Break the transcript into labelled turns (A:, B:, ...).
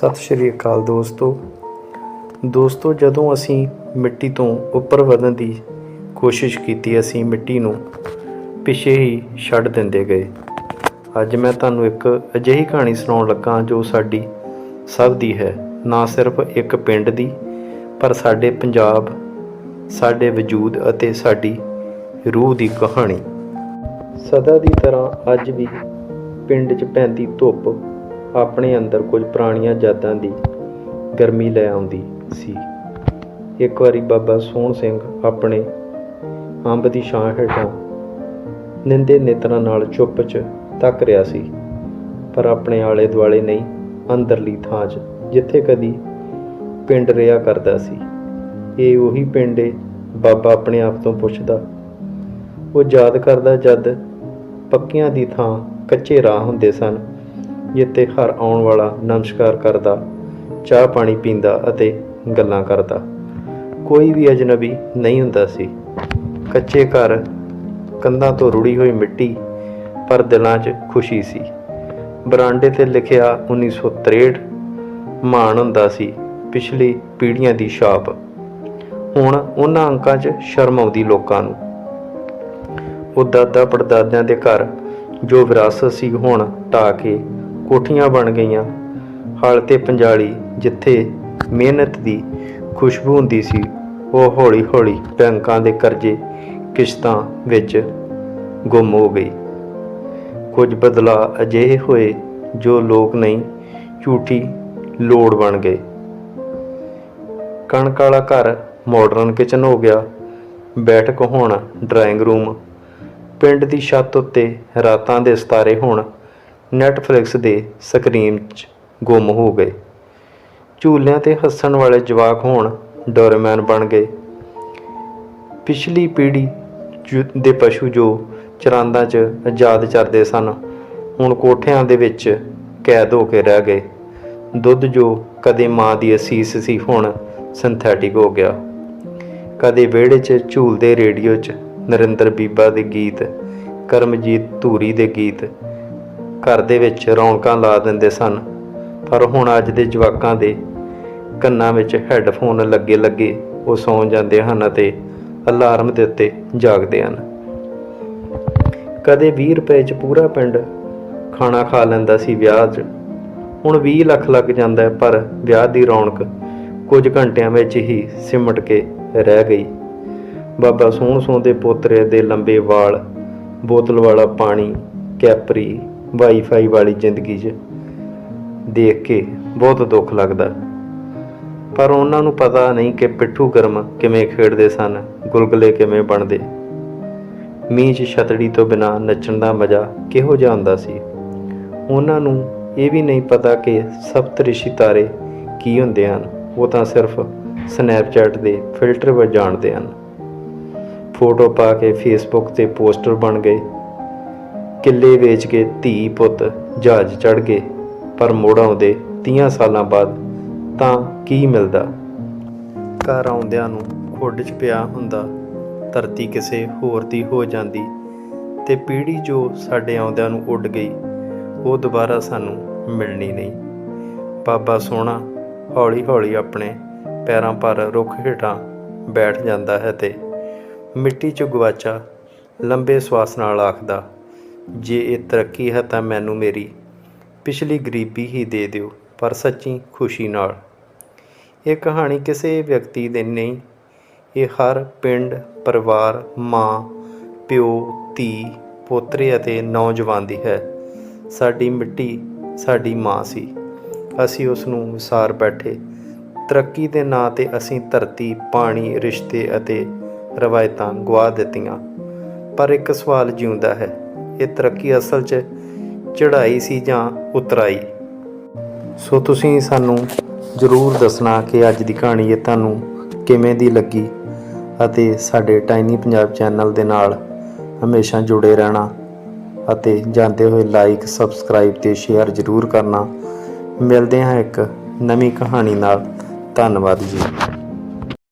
A: ਸਤਿ ਸ਼੍ਰੀ ਅਕਾਲ ਦੋਸਤੋ। ਦੋਸਤੋ, ਜਦੋਂ ਅਸੀਂ ਮਿੱਟੀ ਤੋਂ ਉੱਪਰ ਵਧਣ ਦੀ ਕੋਸ਼ਿਸ਼ ਕੀਤੀ, ਅਸੀਂ ਮਿੱਟੀ ਨੂੰ ਪਿੱਛੇ ਹੀ ਛੱਡ ਦਿੰਦੇ ਗਏ। ਅੱਜ ਮੈਂ ਤੁਹਾਨੂੰ ਇੱਕ ਅਜਿਹੀ ਕਹਾਣੀ ਸੁਣਾਉਣ ਲੱਗਾ ਜੋ ਸਾਡੀ ਸਭ ਦੀ ਹੈ। ਨਾ ਸਿਰਫ ਇੱਕ ਪਿੰਡ ਦੀ, ਪਰ ਸਾਡੇ ਪੰਜਾਬ, ਸਾਡੇ ਵਜੂਦ ਅਤੇ ਸਾਡੀ ਰੂਹ ਦੀ ਕਹਾਣੀ। ਸਦਾ ਦੀ ਤਰ੍ਹਾਂ ਅੱਜ ਵੀ ਪਿੰਡ 'ਚ ਪੈਂਦੀ ਧੁੱਪ ਆਪਣੇ ਅੰਦਰ ਕੁਝ ਪੁਰਾਣੀਆਂ ਯਾਦਾਂ ਦੀ ਗਰਮੀ ਲੈ ਆਉਂਦੀ ਸੀ। ਇੱਕ ਵਾਰੀ ਬਾਬਾ ਸੋਹਣ ਸਿੰਘ ਆਪਣੇ ਅੰਬ ਦੀ ਛਾਂ ਹੇਠਾਂ ਨਿੰਦੇ ਨੇਤਰਾਂ ਨਾਲ ਚੁੱਪ 'ਚ ਤੱਕ ਰਿਹਾ ਸੀ, ਪਰ ਆਪਣੇ ਆਲੇ ਦੁਆਲੇ ਨਹੀਂ, ਅੰਦਰਲੀ ਥਾਂ 'ਚ, ਜਿੱਥੇ ਕਦੀ ਪਿੰਡ ਰਿਆ ਕਰਦਾ ਸੀ। ਇਹ ਉਹੀ ਪਿੰਡ ਏ, ਬਾਬਾ ਆਪਣੇ ਆਪ ਤੋਂ ਪੁੱਛਦਾ। ਉਹ ਯਾਦ ਕਰਦਾ ਜਦ ਪੱਕਿਆਂ ਦੀ ਥਾਂ ਕੱਚੇ ਰਾਹ ਹੁੰਦੇ ਸਨ। ਜਿੱਥੇ ਹਰ ਆਉਣ ਵਾਲਾ ਨਮਸਕਾਰ ਕਰਦਾ, ਚਾਹ ਪਾਣੀ ਪੀਂਦਾ ਅਤੇ ਗੱਲਾਂ ਕਰਦਾ। ਕੋਈ ਵੀ ਅਜਨਬੀ ਨਹੀਂ ਹੁੰਦਾ ਸੀ। ਕੱਚੇ ਘਰ, ਕੰਧਾਂ ਤੋਂ ਰੁੜੀ ਹੋਈ ਮਿੱਟੀ, ਪਰ ਦਿਲਾਂ 'ਚ ਖੁਸ਼ੀ ਸੀ। ਬਰਾਂਡੇ ਤੇ ਲਿਖਿਆ 1963 ਮਾਣ ਹੁੰਦਾ ਸੀ ਪਿਛਲੀ ਪੀੜ੍ਹੀਆਂ ਦੀ ਛਾਪ। ਹੁਣ ਉਹਨਾਂ ਅੰਕਾਂ 'ਚ ਸ਼ਰਮ ਆਉਂਦੀ ਲੋਕਾਂ ਨੂੰ। ਉਹ ਦਾਦਾ ਪੜਦਾਦਿਆਂ ਦੇ ਘਰ ਜੋ ਵਿਰਾਸਤ ਸੀ ਹੁਣ ਢਾਹ ਕੇ ਕੋਠੀਆਂ ਬਣ ਗਈਆਂ। ਹਲ ਤੇ ਪੰਜਾਲੀ ਜਿੱਥੇ ਮਿਹਨਤ ਦੀ ਖੁਸ਼ਬੂ ਹੁੰਦੀ ਸੀ, ਉਹ ਹੌਲੀ-ਹੌਲੀ ਬੈਂਕਾਂ ਦੇ ਕਰਜ਼ੇ, ਕਿਸ਼ਤਾਂ ਵਿੱਚ ਗੁੰਮ ਹੋ ਗਈ। ਕੁਝ ਬਦਲਾਅ ਅਜਿਹੇ ਹੋਏ ਜੋ ਲੋਕ ਨਹੀਂ, ਝੂਠੀ ਲੋੜ ਬਣ ਗਏ। ਕਣਕ ਵਾਲਾ ਘਰ ਮਾਡਰਨ ਕਿਚਨ ਹੋ ਗਿਆ। ਬੈਠਕ ਹੋਣ ਡਰਾਇੰਗ ਰੂਮ ਪਿੰਡ ਦੀ ਛੱਤ ਉੱਤੇ ਰਾਤਾਂ ਦੇ ਸਿਤਾਰੇ ਹੋਣ ਨੈਟਫਲਿਕਸ ਦੇ ਸਕਰੀਨ 'ਚ ਗੁੰਮ ਹੋ ਗਏ। ਝੂਲਿਆਂ ਤੇ ਹੱਸਣ ਵਾਲੇ ਜਵਾਕ ਹੋਣ ਡੋਰੇਮੈਨ ਬਣ ਗਏ। ਪਿਛਲੀ ਪੀੜ੍ਹੀ ਦੇ ਪਸ਼ੂ ਜੋ ਚਰਾਂਦਾਂ 'ਚ ਆਜ਼ਾਦ ਚਰਦੇ ਸਨ, ਹੁਣ ਕੋਠਿਆਂ ਦੇ ਵਿੱਚ ਕੈਦ ਹੋ ਕੇ ਰਹਿ ਗਏ। ਦੁੱਧ ਜੋ ਕਦੇ ਮਾਂ ਦੀ ਅਸੀਸ ਸੀ, ਹੁਣ ਸਿੰਥੈਟਿਕ ਹੋ ਗਿਆ। ਕਦੇ ਵਿਹੜੇ 'ਚ ਝੂਲਦੇ ਰੇਡੀਓ 'ਚ ਨਰਿੰਦਰ ਬੀਬਾ ਦੇ ਗੀਤ, ਕਰਮਜੀਤ ਧੂਰੀ ਦੇ ਗੀਤ ਘਰ ਦੇ ਵਿੱਚ ਰੌਣਕਾਂ ਲਾ ਦਿੰਦੇ ਸਨ। ਪਰ ਹੁਣ ਅੱਜ ਦੇ ਜਵਾਕਾਂ ਦੇ ਕੰਨਾਂ ਵਿੱਚ ਹੈੱਡਫੋਨ ਲੱਗੇ ਲੱਗੇ ਉਹ ਸੌਂ ਜਾਂਦੇ ਹਨ ਅਤੇ ਅਲਾਰਮ ਦੇ ਉੱਤੇ ਜਾਗਦੇ ਹਨ। ਕਦੇ 20 ਰੁਪਏ 'ਚ ਪੂਰਾ ਪਿੰਡ ਖਾਣਾ ਖਾ ਲੈਂਦਾ ਸੀ ਵਿਆਹ 'ਚ। ਹੁਣ 20 ਲੱਖ ਲੱਗ ਜਾਂਦਾ ਹੈ, ਪਰ ਵਿਆਹ ਦੀ ਰੌਣਕ ਕੁਝ ਘੰਟਿਆਂ ਵਿੱਚ ਹੀ ਸਿਮਟ ਕੇ ਰਹਿ ਗਈ। ਬਾਬਾ ਸੋਹਣ ਸੋਹ ਦੇ ਪੋਤਰੇ ਦੇ ਲੰਬੇ ਵਾਲ, ਬੋਤਲ ਵਾਲਾ ਪਾਣੀ, ਕੈਪਰੀ ਵਾਈਫਾਈ ਵਾਲੀ ਜ਼ਿੰਦਗੀ 'ਚ ਦੇਖ ਕੇ ਬਹੁਤ ਦੁੱਖ ਲੱਗਦਾ। ਪਰ ਉਹਨਾਂ ਨੂੰ ਪਤਾ ਨਹੀਂ ਕਿ ਪਿੱਠੂ ਗਰਮ ਕਿਵੇਂ ਖੇਡਦੇ ਸਨ, ਗੁਲਗੁਲੇ ਕਿਵੇਂ ਬਣਦੇ। ਮੀਂਹ 'ਚ ਛਤੜੀ ਤੋਂ ਬਿਨਾ ਨੱਚਣ ਦਾ ਮਜ਼ਾ ਕਿਹੋ ਜਿਹਾ ਹੁੰਦਾ ਸੀ? ਉਹਨਾਂ ਨੂੰ ਇਹ ਵੀ ਨਹੀਂ ਪਤਾ ਕਿ ਸਪਤਰਿਸ਼ੀ ਤਾਰੇ ਕੀ ਹੁੰਦੇ ਹਨ। ਉਹ ਤਾਂ ਸਿਰਫ ਸਨੈਪਚੈਟ ਦੇ ਫਿਲਟਰ ਵ ਜਾਣਦੇ ਹਨ। ਫੋਟੋ ਪਾ ਕੇ ਫੇਸਬੁੱਕ ਤੇ ਪੋਸਟਰ ਬਣ ਗਏ। ਕਿੱਲੇ ਵੇਚ ਕੇ ਧੀ ਪੁੱਤ ਜਹਾਜ਼ ਚੜ ਗਏ, ਪਰ ਮੁੜ ਆਉਂਦੇ 30 ਸਾਲਾਂ ਬਾਅਦ ਤਾਂ ਕੀ ਮਿਲਦਾ? ਘਰ ਆਉਂਦਿਆਂ ਨੂੰ ਖੁੱਡ 'ਚ ਪਿਆ ਹੁੰਦਾ, ਧਰਤੀ ਕਿਸੇ ਹੋਰ ਦੀ ਹੋ ਜਾਂਦੀ ਤੇ ਪੀੜ੍ਹੀ ਜੋ ਸਾਡੇ ਆਉਂਦਿਆਂ ਨੂੰ ਉੱਡ ਗਈ, ਉਹ ਦੁਬਾਰਾ ਸਾਨੂੰ ਮਿਲਣੀ ਨਹੀਂ। ਬਾਬਾ ਸੋਹਣਾ ਹੌਲੀ-ਹੌਲੀ ਆਪਣੇ ਪੈਰਾਂ ਪਰ ਰੁੱਖ ਹੇਠਾਂ ਬੈਠ ਜਾਂਦਾ ਹੈ ਤੇ ਮਿੱਟੀ 'ਚ ਗਵਾਚਾ ਲੰਬੇ ਸਵਾਸ ਨਾਲ ਆਖਦਾ ਜੇ ਇਹ ਤਰੱਕੀ ਹੈ ਤਾਂ ਮੈਨੂੰ ਮੇਰੀ ਪਿਛਲੀ ਗਰੀਬੀ ਹੀ ਦੇ ਦਿਓ, ਪਰ ਸੱਚੀ ਖੁਸ਼ੀ ਨਾਲ। ਇਹ ਕਹਾਣੀ ਕਿਸੇ ਵਿਅਕਤੀ ਦੀ ਨਹੀਂ, ਇਹ ਹਰ ਪਿੰਡ, ਪਰਿਵਾਰ, ਮਾਂ, ਪਿਓ, ਧੀ, ਪੋਤਰੇ ਅਤੇ ਨੌਜਵਾਨ ਦੀ ਹੈ। ਸਾਡੀ ਮਿੱਟੀ ਸਾਡੀ ਮਾਂ ਸੀ। ਅਸੀਂ ਉਸ ਨੂੰ ਵਿਸਾਰ ਬੈਠੇ। ਤਰੱਕੀ ਦੇ ਨਾਂ ਤੇ ਅਸੀਂ ਧਰਤੀ, ਪਾਣੀ, ਰਿਸ਼ਤੇ ਅਤੇ ਰਵਾਇਤਾਂ ਗਵਾ ਦਿੱਤੀਆਂ। ਪਰ ਇੱਕ ਸਵਾਲ ਜਿਉਂਦਾ ਹੈ ਇਹ ਤਰੱਕੀ ਅਸਲ 'ਚ ਚੜ੍ਹਾਈ ਸੀ ਜਾਂ ਉਤਰਾਈ। ਸੋ ਤੁਸੀਂ ਸਾਨੂੰ ਜ਼ਰੂਰ ਦੱਸਣਾ ਕਿ ਅੱਜ ਦੀ ਕਹਾਣੀ ਇਹ ਤੁਹਾਨੂੰ ਕਿਵੇਂ ਦੀ ਲੱਗੀ ਅਤੇ ਸਾਡੇ ਟਾਈਨੀ ਪੰਜਾਬ ਚੈਨਲ ਦੇ ਨਾਲ ਹਮੇਸ਼ਾ ਜੁੜੇ ਰਹਿਣਾ ਅਤੇ ਜਾਂਦੇ ਹੋਏ ਲਾਈਕ ਸਬਸਕ੍ਰਾਈਬ ਤੇ ਸ਼ੇਅਰ ਜ਼ਰੂਰ ਕਰਨਾ। ਮਿਲਦੇ ਹਾਂ ਇੱਕ ਨਵੀਂ ਕਹਾਣੀ ਨਾਲ। ਧੰਨਵਾਦ ਜੀ।